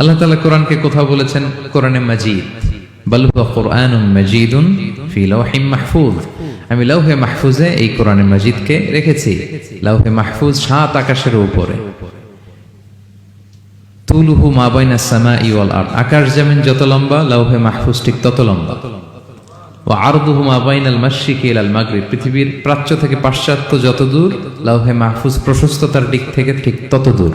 আল্লাহ তালা কোরআনকে কোথাও বলেছেন? কোরআনে মাজিদ। মাজিদুন মাহফুজ। আমি মাহফুজে এই মাজিদকে রেখেছি। মাহফুজ আকাশের উপরে। আকাশ যেমন যত লম্বা মাহফুজ ঠিক তত লম্বা। ও ইলাল পৃথিবীর প্রাচ্য থেকে পাশ্চাত্য যত দূর, লাউহে মাহফুজ প্রশস্ততার দিক থেকে ঠিক তত দূর।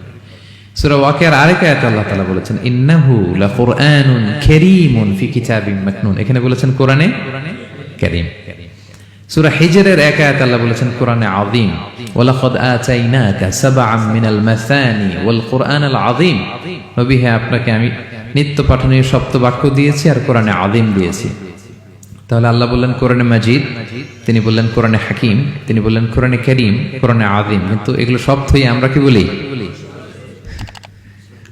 আপনাকে আমি নিত্য পাঠনীয় সপ্ত বাক্য দিয়েছি আর কোরআনে আযীম দিয়েছি। তাহলে আল্লাহ বললেন, কোরআনে মাজিদ। তিনি বললেন, কোরআনে হাকিম। তিনি বললেন, কোরআনে করিম। কোরআনে আদিম কিন্তু এগুলো সব থই আমরা কি বলি?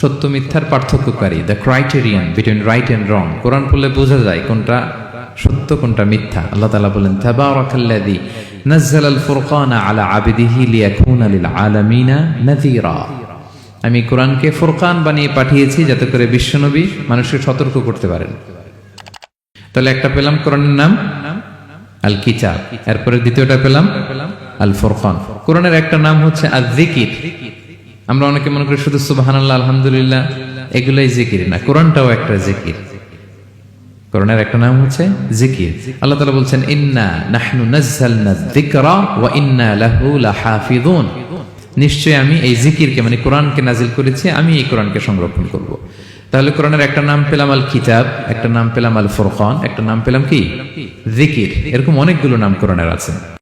সত্য মিথ্যার পার্থক্যকারী the criterion between right and wrong কোরআন পড়লে বোঝা যায় কোনটা সত্য, কোনটা মিথ্যা। আল্লাহ তালা বলেন, তাবারাকাল্লাযী নাযালাল ফুরকানা আলা আবদিহি লিয়াকুনা লিল আলামিনা নাযীরা। আমি কোরআনকে ফুরকান বানিয়ে পাঠিয়েছি যাতে করে বিশ্বনবী মানুষকে সতর্ক করতে পারেন। তাহলে একটা পেলাম কোরআনের নাম আল কিতাব এরপরে দ্বিতীয়টা পেলাম আল ফুরকান কোরআনের একটা নাম হচ্ছে আল জিকির আমরা অনেকে মনে করি শুধু সুবহানাল্লাহ, আলহামদুলিল্লাহ, এগুলাই জিকির না। কোরআনটাও একটা জিকির। কোরআনের একটা নাম হচ্ছে জিকির। আল্লাহ তাআলা বলছেন, ইন্না নাহনু লাহাফিযুন। নিশ্চয় আমি এই জিকিরকে মানে কোরআনকে নাজিল করেছি, আমি এই কোরআনকে সংরক্ষণ করব। তাহলে কোরআনের একটা নাম পেলাম আল কিতাব একটা নাম পেলাম আল ফুরকান একটা নাম পেলাম কি? জিকির। এরকম অনেকগুলো নাম কোরআনের আছে।